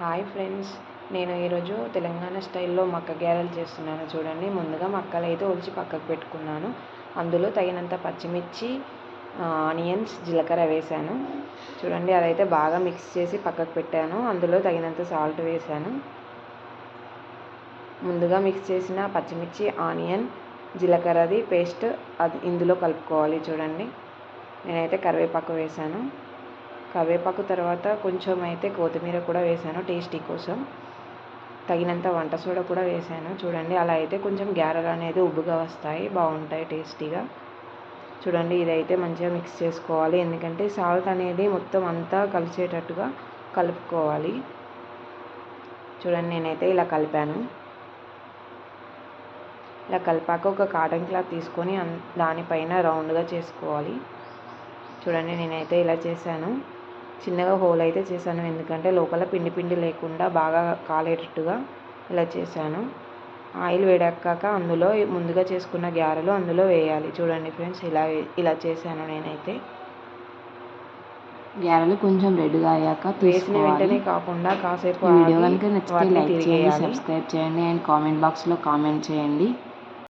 Hi friends. నేను ఈరోజు తెలంగాణ స్టైల్లో మక్క గారెలు చేస్తున్నాను చూడండి. ముందుగా మక్కలు అయితే ఒలిచి పక్కకు పెట్టుకున్నాను. అందులో తగినంత పచ్చిమిర్చి ఆనియన్స్ జీలకర్ర వేశాను. చూడండి అదైతే బాగా మిక్స్ చేసి పక్కకు పెట్టాను. అందులో తగినంత సాల్ట్ వేశాను. ముందుగా మిక్స్ చేసిన పచ్చిమిర్చి ఆనియన్ జీలకర్రది పేస్ట్ అది ఇందులో కలుపుకోవాలి చూడండి. నేనైతే కరివేపాకు వేశాను. కరివేపాకు తర్వాత కొంచెం అయితే కొత్తిమీర కూడా వేసాను టేస్టీ కోసం. తగినంత వంట సోడా కూడా వేసాను. చూడండి అలా అయితే కొంచెం గ్యారెలు అనేది ఉబ్బుగా వస్తాయి. బాగుంటాయి టేస్టీగా. చూడండి ఇదైతే మంచిగా మిక్స్ చేసుకోవాలి. ఎందుకంటే సాల్ట్ అనేది మొత్తం అంతా కలిసేటట్టుగా కలుపుకోవాలి. చూడండి నేనైతే ఇలా కలిపాను. ఇలా కలిపాక ఒక కాటన్ క్లాత్ తీసుకొని దానిపైన రౌండ్గా చేసుకోవాలి. చూడండి నేనైతే ఇలా చేశాను. చిన్నగా హోల్ అయితే చేశాను. ఎందుకంటే లోపల పిండి పిండి లేకుండా బాగా కాలేటట్టుగా ఇలా చేశాను. ఆయిల్ వేడెక్కాక అందులో ముందుగా చేసుకున్న గ్యారెలు అందులో వేయాలి. చూడండి ఫ్రెండ్స్ ఇలా ఇలా చేశాను నేనైతే. గ్యారెలు కొంచెం రెడ్గా అయ్యాక వేసిన వెంటనే కాకుండా కాసేపు వీడియో కనుక నచ్చితే లైక్ చేయండి. సబ్స్క్రైబ్ చేయండి అండ్ కామెంట్ బాక్స్లో కామెంట్ చేయండి.